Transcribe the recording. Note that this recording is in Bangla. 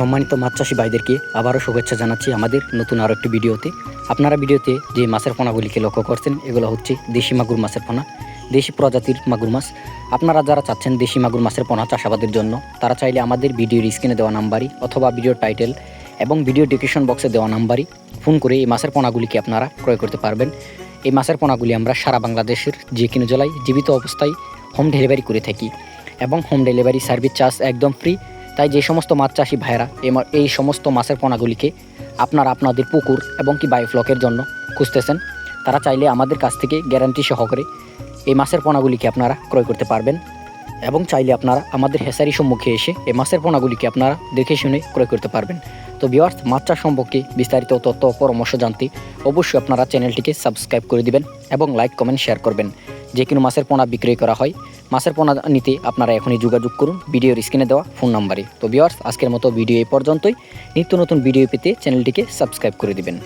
সম্মানিত মাছ চাষি ভাইদেরকে আবারও শুভেচ্ছা জানাচ্ছি আমাদের নতুন আরও একটি ভিডিওতে। আপনারা ভিডিওতে যে মাছের পোনাগুলিকে লক্ষ্য করছেন, এগুলো হচ্ছে দেশি মাগুর মাছের পোনা, দেশি প্রজাতির মাগুর মাছ। আপনারা যারা চাচ্ছেন দেশি মাগুর মাছের পোনা চাষাবাদের জন্য, তারা চাইলে আমাদের ভিডিওর স্ক্রিনে দেওয়া নাম্বারই অথবা ভিডিওর টাইটেল এবং ভিডিও ডিসক্রিপশন বক্সে দেওয়া নাম্বারই ফোন করে এই মাছের পোনাগুলিকে আপনারা ক্রয় করতে পারবেন। এই মাছের পোনাগুলি আমরা সারা বাংলাদেশের যে কোনো জেলায় জীবিত অবস্থায় হোম ডেলিভারি করে থাকি এবং হোম ডেলিভারি সার্ভিস চার্জ একদম ফ্রি। তাই যে সমস্ত মাছ চাষি ভাইয়েরা এই সমস্ত মাছের পোনাগুলিকে আপনারা আপনাদের পুকুর এবং কি বায়োফ্লকের জন্য খুঁজতেছেন, তারা চাইলে আমাদের কাছ থেকে গ্যারান্টি সহকারে এই মাছের পোনাগুলিকে আপনারা ক্রয় করতে পারবেন এবং চাইলে আপনারা আমাদের হেসারি সম্মুখে এসে এই মাছের পোনাগুলিকে আপনারা দেখে শুনে ক্রয় করতে পারবেন। তো বিয়ার্স মাছ চাষ সম্পর্কে বিস্তারিত তথ্য পরামর্শ জানতে অবশ্যই আপনারা চ্যানেলটিকে সাবস্ক্রাইব করে দিবেন এবং লাইক কমেন্ট শেয়ার করবেন। যে কোনো মাছের পোনা বিক্রয় করা হয়। মাছের পোনা নিতে আপনারা এখনই যোগাযোগ করুন। ভিডিওর স্ক্রিনে দেওয়া ফোন নাম্বারে। তো বিয়ার্স আজকের মতো ভিডিও এই পর্যন্তই। নিত্য নতুন ভিডিও পেতে চ্যানেলটিকে সাবস্ক্রাইব করে দিবেন।